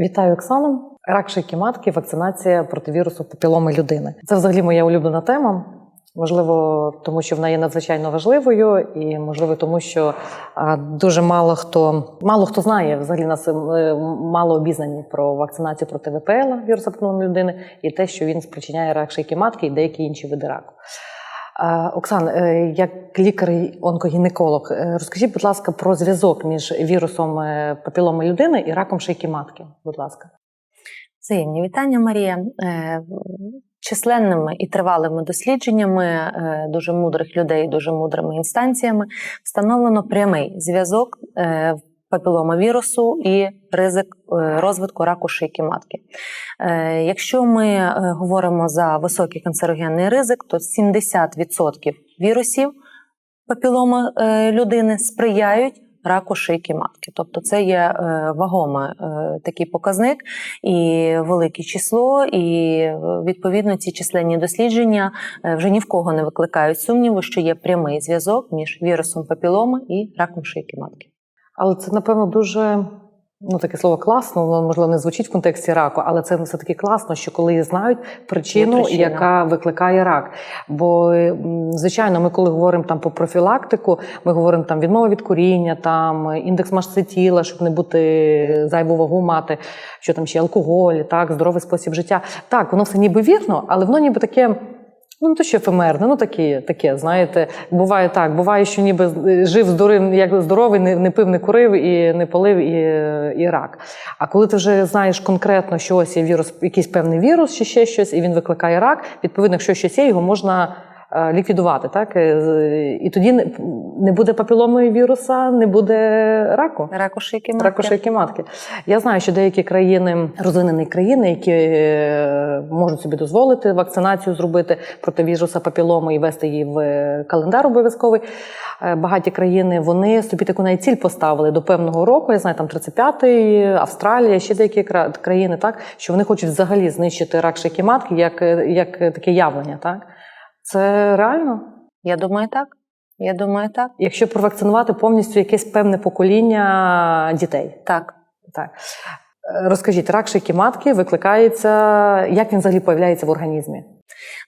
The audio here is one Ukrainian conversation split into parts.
Вітаю, Оксано. Рак шийки матки, вакцинація проти вірусу папіломи людини. Це взагалі моя улюблена тема. Можливо, тому що вона є надзвичайно важливою, і можливо, тому що дуже мало хто мало хто знає взагалі нас е, мало обізнані про вакцинацію проти ВПЛ вірусу папіломи людини і те, що він спричиняє рак шийки матки і деякі інші види раку. А, Оксан, е, як лікар і онкогінеколог, е, розкажіть, будь ласка, про зв'язок між вірусом е, папіломи людини і раком шийки матки. Будь ласка. Взаємні вітання, Марія. Е, Численними і тривалими дослідженнями е, дуже мудрих людей, дуже мудрими інстанціями встановлено прямий зв'язок е, папіломавірусу і ризик е, розвитку раку шийки матки. Е, Якщо ми е, говоримо за високий канцерогенний ризик, то 70% вірусів папіломи е, людини сприяють раку шийки матки. Тобто це є вагомий такий показник і велике число, і відповідно ці численні дослідження вже ні в кого не викликають сумніву, що є прямий зв'язок між вірусом папіломи і раком шийки матки. Але це, напевно, дуже ну таке слово класно, воно можливо не звучить в контексті раку, але це все таки класно, що коли знають причину, причина. яка викликає рак. Бо звичайно, ми коли говоримо там про профілактику, ми говоримо там відмова від куріння, там індекс маси тіла, щоб не бути зайву вагу мати, що там ще алкоголь, так, здоровий спосіб життя. Так, воно все ніби вірно, але воно ніби таке. Ну, то ще ефемерне, ну такі, таке, знаєте, буває так. Буває, що ніби жив здоров, як здоровий, не, не пив, не курив і не полив і, і рак. А коли ти вже знаєш конкретно, що ось є вірус, якийсь певний вірус чи ще щось, і він викликає рак, відповідно, якщо щось є, його можна е, ліквідувати. Так? Е, І тоді не- буде папіломої віруса, не буде раку. Раку шийки матки. Раку шийки матки. Я знаю, що деякі країни, розвинені країни, які е, можуть собі дозволити вакцинацію зробити проти віруса папіломи і вести її в е, календар обов'язковий. Е, Багаті країни вони собі таку навіть ціль поставили до певного року. Я знаю, там 35-й, Австралія, ще деякі кра- країни, так що вони хочуть взагалі знищити рак шийки матки як, е, як таке явлення. Так це реально. Я думаю, так. Я думаю, так. Якщо провакцинувати повністю якесь певне покоління дітей. Так. Так. Е, Розкажіть, рак шийки матки викликається, як він взагалі появляється в організмі?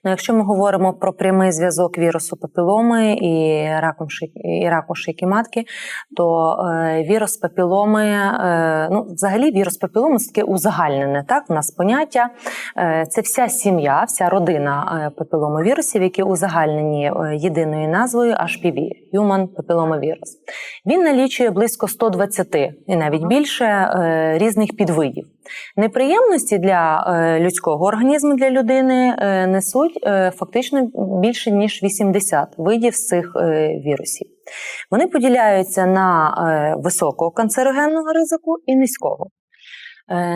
Ну, якщо ми говоримо про прямий зв'язок вірусу папіломи і раком і раку шийки матки, то е, вірус папіломи, е, ну, взагалі, вірус папіломи це таке узагальнене. Так, у нас поняття е, це вся сім'я, вся родина папіломовірусів, які узагальнені єдиною назвою HPV – Human Papillomavirus. Він налічує близько 120 і навіть більше е, різних підвидів. Неприємності для людського організму для людини несуть е, фактично більше ніж 80 видів з цих е, вірусів. Вони поділяються на е, високого канцерогенного ризику і низького.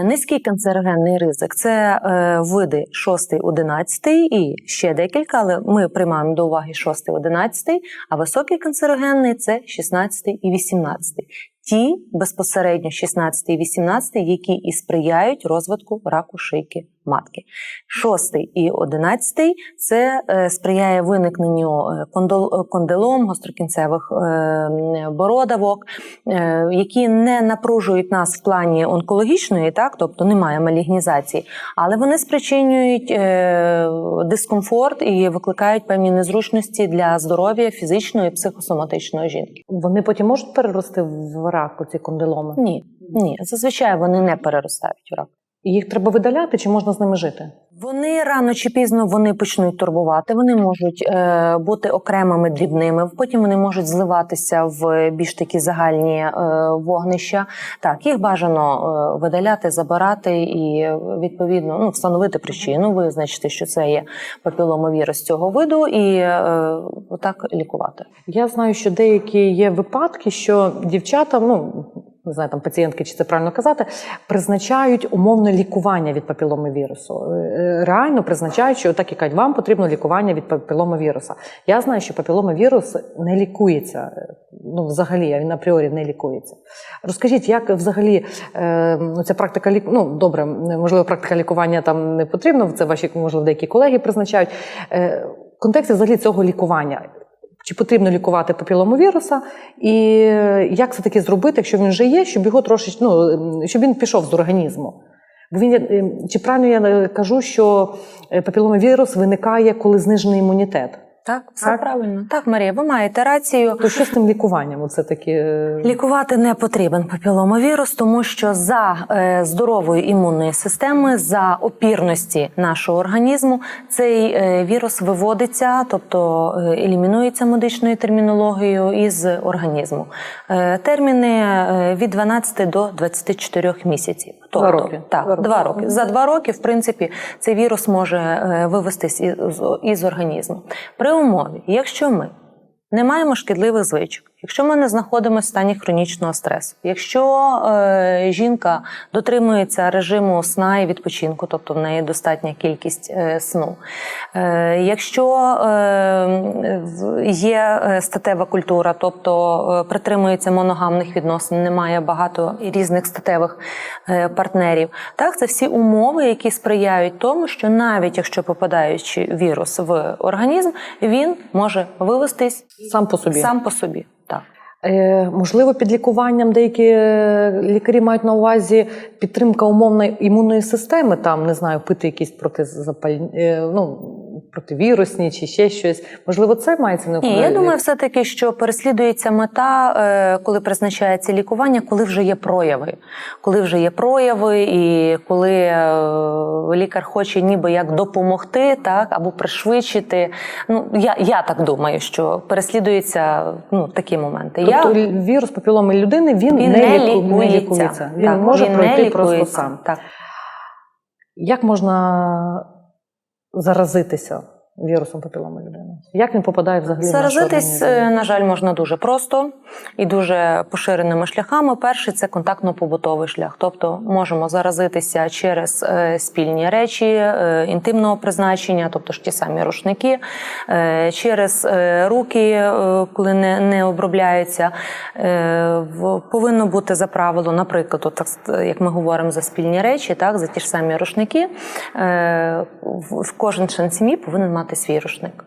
Низький канцерогенний ризик це види 6, 11 і ще декілька, але ми приймаємо до уваги 6, 11, а високий канцерогенний це 16 і 18 ті безпосередньо 16 і 18, які і сприяють розвитку раку шийки матки. Шостий і одинадцятий це е, сприяє виникненню е, кондол- е, гострокінцевих бородавок, які не напружують нас в плані онкологічної, так, тобто немає малігнізації, але вони спричинюють дискомфорт і викликають певні незручності для здоров'я фізичного і психосоматичного жінки. Вони потім можуть перерости в рак, ці кондиломи? Ні, ні, зазвичай вони не переростають у рак. Їх треба видаляти чи можна з ними жити? Вони рано чи пізно вони почнуть турбувати. Вони можуть е, бути окремими дрібними. Потім вони можуть зливатися в більш такі загальні е, вогнища. Так, їх бажано е, видаляти, забирати і відповідно ну, встановити причину, визначити, що це є папіломовірус цього виду, і е, так лікувати. Я знаю, що деякі є випадки, що дівчата, ну не знаю, там пацієнтки, чи це правильно казати, призначають умовне лікування від папіломовірусу. Е, Реально призначають, що так і кажуть, вам потрібно лікування від папіломовіруса. Я знаю, що папіломовірус не лікується. е, Ну, взагалі, він апріорі не лікується. Розкажіть, як взагалі е, ця практика лік... ну, добре, можливо, практика лікування там не потрібна, це ваші, можливо, деякі колеги призначають. Е, в контексті взагалі цього лікування. Чи потрібно лікувати папіломовіруса, і як це таки зробити, якщо він вже є, щоб його трошечки, ну, ем, щоб він пішов з організму? Бо він ем, чи правильно я е, кажу, що е, папіломовірус виникає, коли знижений імунітет? Так, все Так. правильно. Так, Марія, ви маєте рацію. То що з тим лікуванням? Оце таки е, Лікувати не потрібен папіломовірус, тому що за е, здоровою імунної системи, за опірності нашого організму, цей е, вірус виводиться, тобто е, елімінується медичною термінологією із організму. Е, терміни е, від 12 до 24 місяців. Два роки. Так, Два роки. два роки. За два роки, в принципі, цей вірус може е, вивестись із, із організму. При умові, якщо ми не маємо шкідливих звичок, якщо ми не знаходимося в стані хронічного стресу, якщо е, жінка дотримується режиму сна і відпочинку, тобто в неї достатня кількість е, сну, е, якщо е, є е, статева культура, тобто е, притримується моногамних відносин, немає багато різних статевих е, партнерів, так це всі умови, які сприяють тому, що навіть якщо попадаючи вірус в організм, він може вивестись сам по собі. сам по собі. Е, можливо, під лікуванням деякі е, лікарі мають на увазі підтримка умовної імунної системи, там не знаю, пити якісь протизапальні, е, ну, противірусні чи ще щось. Можливо, це мається на увазі? Ні, я думаю, все таки, що переслідується мета, е, коли призначається лікування, коли вже є прояви. Коли вже є прояви, і коли е, лікар хоче ніби як допомогти, так або пришвидшити. Ну я, я так думаю, що переслідуються ну такі моменти. Тобто я вірус папіломи людини він, він не, не ліку- не лікується. лікується. Він Так, може він не пройти просто сам. Так. Як можна заразитися вірусом папіломи людини? Як він попадає взагалі Заразитись, е, на жаль, можна дуже просто і дуже поширеними шляхами. Перший це контактно-побутовий шлях, тобто можемо заразитися через е, спільні речі е, інтимного призначення, тобто ж ті самі рушники, через руки, коли не, не обробляються. Повинно бути за правило, наприклад, от так, як ми говоримо за спільні речі, так за ті ж самі рушники, в кожен член сім'ї повинен мати свій рушник.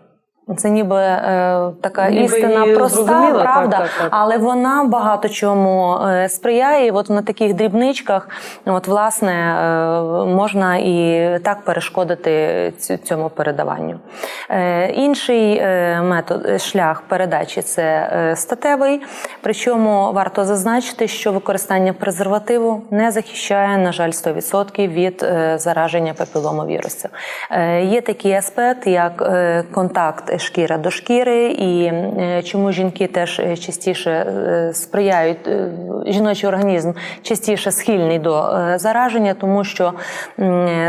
Це ніби е, така Ніби істина проста, зрозуміло, так, правда, так, так. але вона багато чому е, сприяє. І От на таких дрібничках, от власне, е, можна і так перешкодити цю- цьому передаванню. Е, Інший е, метод е, шлях передачі це е, статевий. Причому варто зазначити, що використання презервативу не захищає, на жаль, 100% від е, зараження папіломовірусів. Е, Є такий аспект, як е, контакт шкіра до шкіри, і е, чому жінки теж е, частіше е, сприяють жіночий організм частіше схильний до зараження, тому що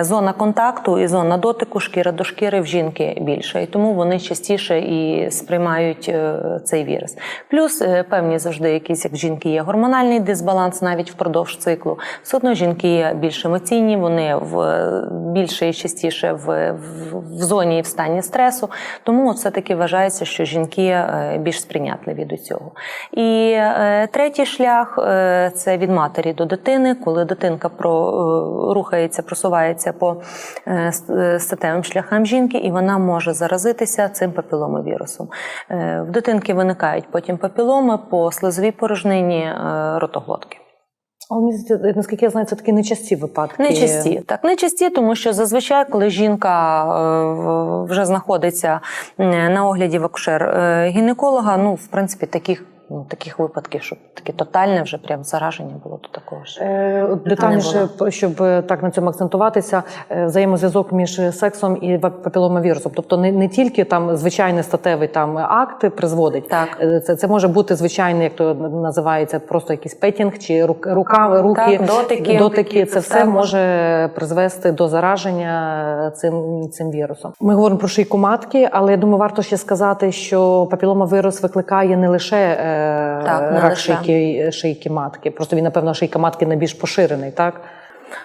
зона контакту і зона дотику шкіра до шкіри в жінки більша, і тому вони частіше і сприймають цей вірус. Плюс певні завжди якісь, як в жінки є гормональний дисбаланс навіть впродовж циклу. Все одно жінки більш емоційні, вони в більше і частіше в, в, в зоні і в стані стресу. Тому все таки вважається, що жінки е, більш сприйнятливі до цього. І е, третій шлях е, це від матері до дитини, коли дитинка про, рухається, просувається по статевим шляхам жінки, і вона може заразитися цим папіломовірусом. В дитинки виникають потім папіломи по слизовій порожнині ротоглотки. Але мені наскільки я знаю, це такі нечасті випадки. Не часті, так не часті, тому що зазвичай, коли жінка е, вже знаходиться е, на огляді в акушер-гінеколога, ну в принципі таких. Ну, таких випадків, щоб таке тотальне вже прям зараження було то такого ж. Е, Детальніше, щоб е, так на цьому акцентуватися, е, взаємозв'язок між сексом і пап- папіломавірусом. Тобто не, не тільки там звичайний статевий там акт призводить. Так. Це, це може бути звичайний, як то називається, просто якийсь петінг чи рук, рука, руки, Так, дотики. дотики. Це все може призвести до зараження цим, цим вірусом. Ми говоримо про шийку матки, але я думаю, варто ще сказати, що папіломавірус викликає не лише Так, рак шийки, шийки матки. Просто він, напевно, шийка матки найбільш поширений, так?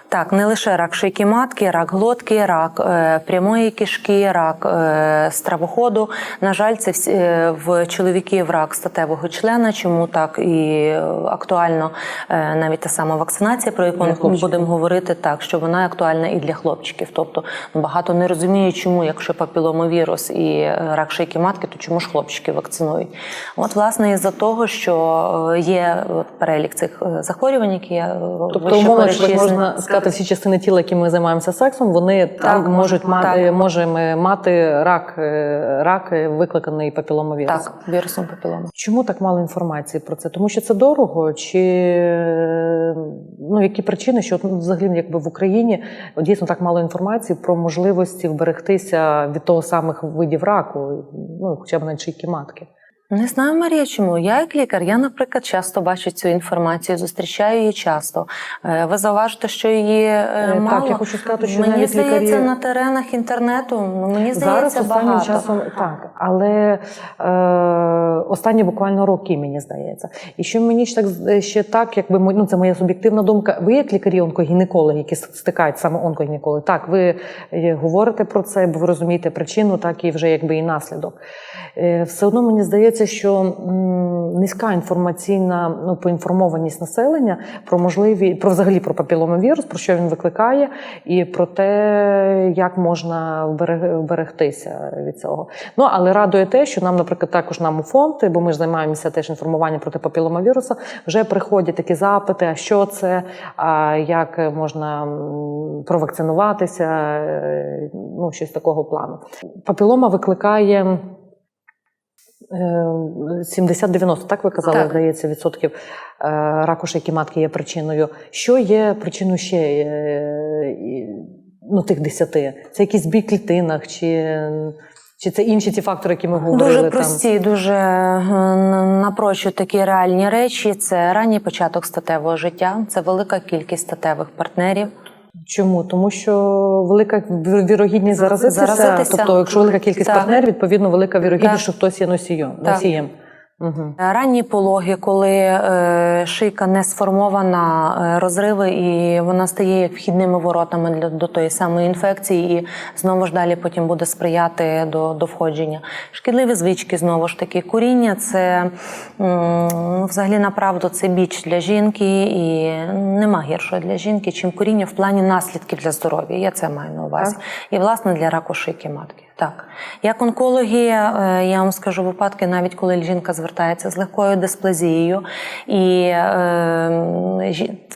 Так, не лише рак шийки матки, рак глотки, рак е, прямої кишки, рак е, стравоходу. На жаль, це всі, е, в чоловіків рак статевого члена. Чому так і е, актуально е, навіть та сама вакцинація, про яку ми будемо говорити, так що вона актуальна і для хлопчиків. Тобто ну, багато не розуміють, чому, якщо папіломовірус і е, рак шийки матки, то чому ж хлопчики вакцинують? От власне із-за того, що е, є перелік цих захворювань, які я Тобто, умовно, можна сказати, всі частини тіла, які ми займаємося сексом, вони там Так, можуть мати, так. можемо мати рак, е, рак е, викликаний папіломовірусом. Так, вірусом папіломи. Чому так мало інформації про це? Тому що це дорого, чи ну які причини, що ну, взагалі якби в Україні дійсно так мало інформації про можливості вберегтися від того самих видів раку, ну хоча б навіть шийки матки. Не знаю, Марія, чому. Я як лікар, я, наприклад, часто бачу цю інформацію, зустрічаю її часто. Е, Ви зауважите, що її е, так, я хочу сказати, що мені навіть здається, лікарі- на теренах інтернету, ну мені Зараз здається, багато. часом так, але е, останні буквально роки, мені здається. І що мені ще так ще так, якби ну, це моя суб'єктивна думка. Ви як лікарі онкогінекологи, які стикають саме онкогінекологи, так ви е, говорите про це, бо ви розумієте причину, так і вже якби і наслідок. Е, Все одно мені здається, що низька інформаційна ну, поінформованість населення про можливі про взагалі про папіломовірус, про що він викликає, і про те, як можна вберегтися від цього. Ну але радує те, що нам, наприклад, також нам у фонд, бо ми ж займаємося теж інформуванням проти папіломавіруса, вже приходять такі запити: а що це, а як можна провакцинуватися, е, ну щось такого плану. Папілома викликає. Е, 70-90, так ви казали, Так. здається, відсотків е, раку шийки матки є причиною. Що є причиною ще е, ну, тих 10? Це якийсь бій клітинах, чи, чи це інші ті фактори, які ми говорили? Дуже там? дуже е, напрочуд такі реальні речі. Це ранній початок статевого життя, це велика кількість статевих партнерів. Чому? Тому що велика вір- вірогідність заразитися, Заразитися. тобто, якщо велика кількість Так. партнерів, відповідно велика вірогідність, Так. що хтось є носієм. Носієм. Угу. Ранні пологи, коли е, шийка не сформована, е, розриви, і вона стає як вхідними воротами для до тої самої інфекції, і знову ж далі потім буде сприяти до, до входження. Шкідливі звички знову ж таки. Куріння це м, взагалі направду це біч для жінки, і нема гіршого для жінки, чим куріння в плані наслідків для здоров'я. Я це маю на увазі. Так. І власне для раку шийки матки. Так, як онкологи, е, я вам скажу випадки, навіть коли жінка звертається з легкою дисплазією, і е,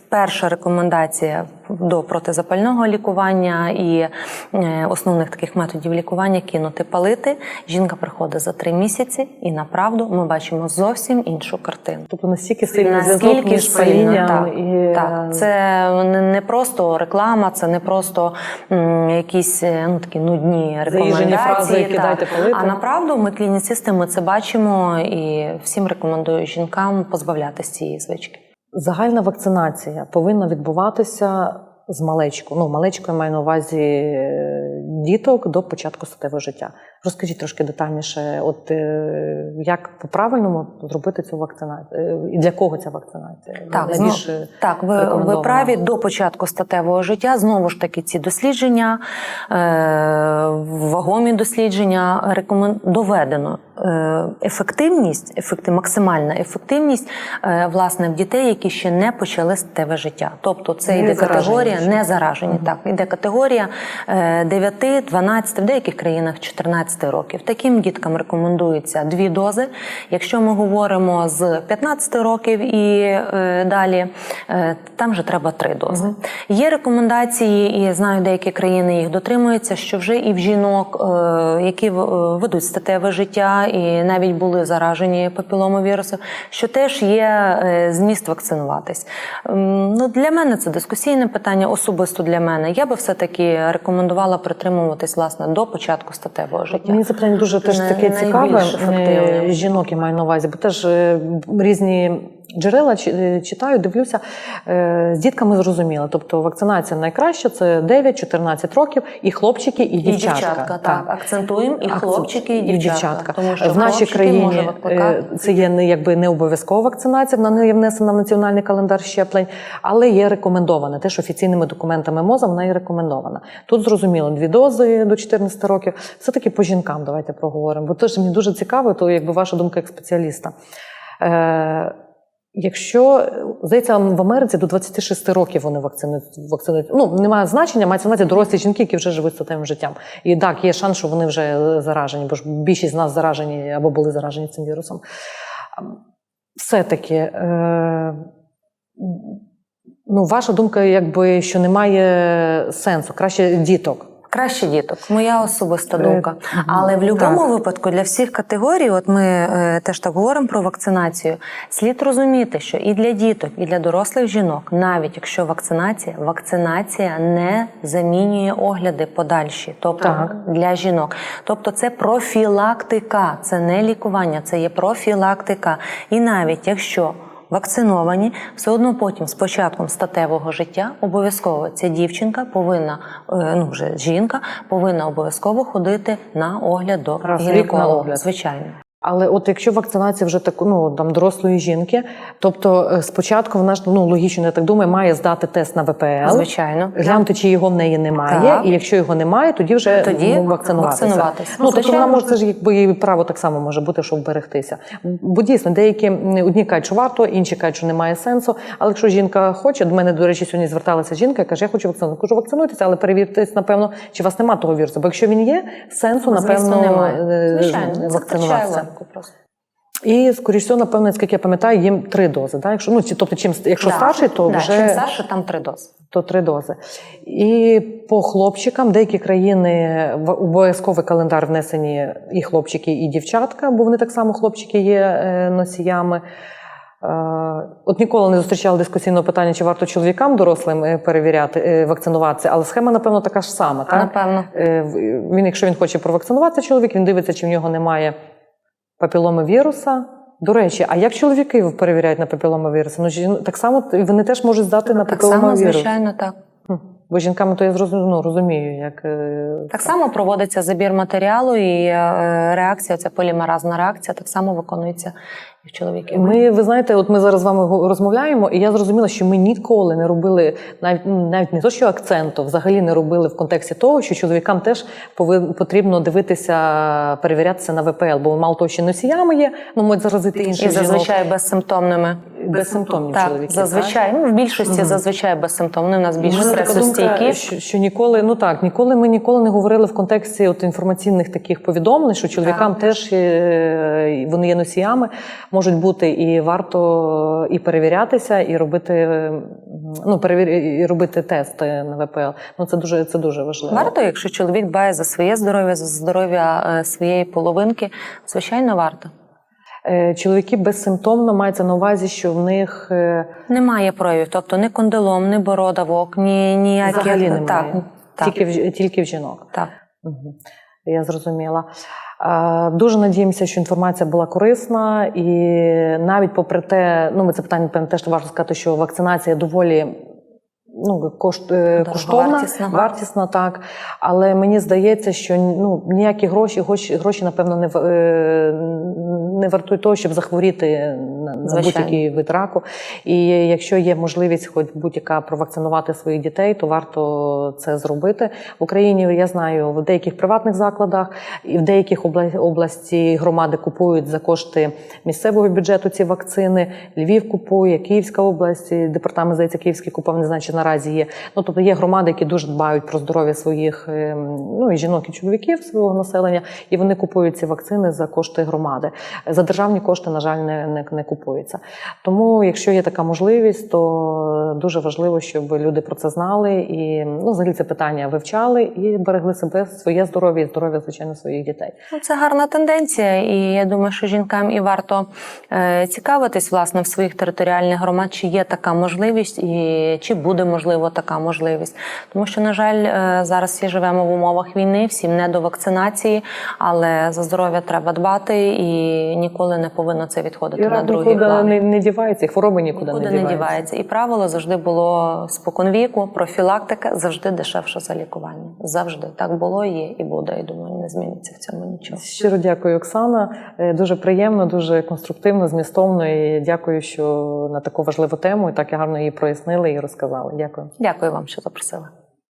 перша рекомендація до протизапального лікування і е, основних таких методів лікування кинути палити. Жінка приходить за три місяці, і направду ми бачимо зовсім іншу картину. Тобто настільки зв'язок Наскільки між сильно, так, і так. Це не просто реклама, це не просто м, якісь е, ну, такі нудні рекомендації. фрази, які дайте палити. А направду ми клініцисти, ми це бачимо і всім рекомендую жінкам позбавлятися цієї звички. Загальна вакцинація повинна відбуватися з малечку. Ну, малечко я маю на увазі е, діток до початку статевого життя. Розкажіть трошки детальніше, от е, як по-правильному зробити цю вакцинацію? І для кого ця вакцинація? Так, Найбільше Так, ви, ви праві до початку статевого життя. Знову ж таки, ці дослідження, е, вагомі дослідження рекомен... доведено. Е, ефективність, ефекти, максимальна ефективність е, власне в дітей, які ще не почали статеве життя. Тобто це Не йде категорія не заражені. Так, йде категорія е, 9, 12, в деяких країнах 14 років. Таким діткам рекомендується дві дози. Якщо ми говоримо з 15 років і е, далі, е, там вже треба три дози. Мгм. Є рекомендації, і знаю, деякі країни їх дотримуються, що вже і в жінок, е, які ведуть статеве життя, і навіть були заражені папіломовірусом, що теж є е, зміст вакцинуватись. Ну, для мене це дискусійне питання, особисто для мене. Я би все-таки рекомендувала притримуватись власне до початку статевого життя. Мені це питання дуже теж таке цікаве. Е, Жінок я маю на увазі, бо теж е, різні джерела е, читаю, дивлюся. З дітками зрозуміло. Тобто вакцинація найкраща це 9-14 років, і хлопчики, і І дівчатка. дівчатка, так. Акцентуємо і хлопчики, і дівчатка. дівчатка. Тому що в нашій країні це є не якби не обов'язкова вакцинація, вона не є внесена в національний календар щеплень, але є рекомендована. Теж офіційними документами МОЗа вона є рекомендована. Тут зрозуміло дві дози до 14 років. Все таки по жінкам давайте проговоримо. Бо теж мені дуже цікаво, то якби ваша думка як спеціаліста. Е, Якщо здається, в Америці до 26 років вони вакцинують вакцинують. Ну немає значення, мається на увазі дорослі жінки, які вже живуть статевим життям. І так, є шанс, що вони вже заражені, бо ж більшість з нас заражені або були заражені цим вірусом. Все-таки, е, ну, ваша думка, якби що немає сенсу, краще діток. Краще діток, моя особиста Е, думка. Але в будь-якому випадку для всіх категорій, от ми е, теж так говоримо про вакцинацію. Слід розуміти, що і для діток, і для дорослих жінок, навіть якщо вакцинація, вакцинація не замінює огляди подальші, тобто Так. для жінок. Тобто це профілактика, це не лікування, це є профілактика. І навіть якщо Вакциновані все одно потім з початком статевого життя обов'язково ця дівчинка повинна, е, ну вже жінка повинна обов'язково ходити на огляд до гінеколога. Звичайно, Але от якщо вакцинація вже так, ну там дорослої жінки, тобто е, спочатку вона ж ну логічно, я так думаю, має здати тест на ВПЛ, звичайно. глянути, чи його в неї немає, Так. і якщо його немає, тоді вже Тоді ну, вакцинуватися. вакцинуватися. Ну, тобто вона може це ж якби її право так само може бути, щоб вберегтися. Бо дійсно деякі одні кажуть, що варто, інші кажуть, що немає сенсу. Але якщо жінка хоче, до мене, до речі, сьогодні зверталася жінка, каже, я хочу вакцинувати. Кажу, вакцинуйтеся, але перевіртесь, напевно, чи у вас немає того вірусу. Бо якщо він є, сенсу, напевно, Звісно, немає. е, Звичайно, вакцинуватися. Логіку просто. І скоріш всього, напевно, наскільки я пам'ятаю, їм три дози. Да? Якщо ну тобто, чим якщо Да. старший, то Да, вже чим старше, там три дози. то три дози. І по хлопчикам деякі країни в обов'язковий календар внесені і хлопчики, і дівчатка, бо вони так само хлопчики є е, носіями. Е, От ніколи не зустрічала дискусійного питання, чи варто чоловікам дорослим е, перевіряти, вакцинуватися, але схема, напевно, така ж сама. Так? Напевно. Він, якщо він хоче провакцинуватися, чоловік, він дивиться, чи в нього немає папіломи віруса. До речі, а як чоловіки перевіряють на папілома віруса? Ну, жін- так само вони теж можуть здати на Так само, звичайно, так. Бо жінками то я ну, розумію, як е, Так само проводиться забір матеріалу і е, реакція, ця полімеразна реакція, так само виконується чоловіків. Ми, ви знаєте, от ми зараз з вами розмовляємо, і я зрозуміла, що ми ніколи не робили навіть ну, навіть не то, що акценту, взагалі не робили в контексті того, що чоловікам теж пови- потрібно дивитися, перевірятися на ВПЛ, бо мало того, що носіями є, ну можуть заразити інші І зазвичай безсимптомними. Безсимптомні Так, чоловіки. зазвичай, ну в більшості Мгм. зазвичай безсимптомні. У нас більш стресостійкі. що, що ніколи, ну так, ніколи ми ніколи не говорили в контексті от інформаційних таких повідомлень, що чоловікам теж е, вони є носіями, можуть бути і варто і перевірятися, і робити е, ну перевір, і робити тести на ВПЛ. Ну це дуже це дуже важливо. Варто, якщо чоловік дбає за своє здоров'я, за здоров'я е, своєї половинки, звичайно, варто. Е, Чоловіки безсимптомно мається на увазі, що в них е, Немає проявів, тобто ні кондилом, ні бородавок, ні ніяких взагалі немає. так, так, Тільки в тільки в жінок. так. Мгм. Я зрозуміла. Е, Дуже надіємося, що інформація була корисна, і навіть попри те, ну ми це питання певно, теж важко сказати, що вакцинація доволі. Ну, кошт, е, коштовна, Дороговартісна. вартісна, так. Але мені здається, що ну, ніякі гроші, гроші, напевно, не, не вартують того, щоб захворіти на, будь-який вид раку. І якщо є можливість, хоч будь-яка провакцинувати своїх дітей, то варто це зробити. В Україні я знаю в деяких приватних закладах і в деяких обла- області громади купують за кошти місцевого бюджету ці вакцини. Львів купує, Київська область, департамент здається, Київський купав, не знаю, чи наразі є. Ну тобто є громади, які дуже дбають про здоров'я своїх ем, ну і жінок і чоловіків свого населення, і вони купують ці вакцини за кошти громади. За державні кошти, на жаль, не, не, не купуються. Тому, якщо є така можливість, то дуже важливо, щоб люди про це знали і ну, взагалі це питання вивчали і берегли себе, своє здоров'я і здоров'я, звичайно, своїх дітей. Ну, Це гарна тенденція, і я думаю, що жінкам і варто е, цікавитись власне в своїх територіальних громад, чи є така можливість, і чи буде можливо така можливість. Тому що, на жаль, е, зараз всі живемо в умовах війни, всім не до вакцинації, але за здоров'я треба дбати і ніколи не повинно це відходити І на другий план. не, не дівається, і хвороби нікуди, Нікуди не не дівається. І правило завжди було споконвіку, профілактика завжди дешевша за лікування. Завжди так було, є і буде. І думаю, не зміниться в цьому нічого. Щиро дякую, Оксана. Е, Дуже приємно, дуже конструктивно, змістовно. І дякую, що на таку важливу тему і так гарно її прояснили і розказали. Дякую. Дякую вам, що запросили.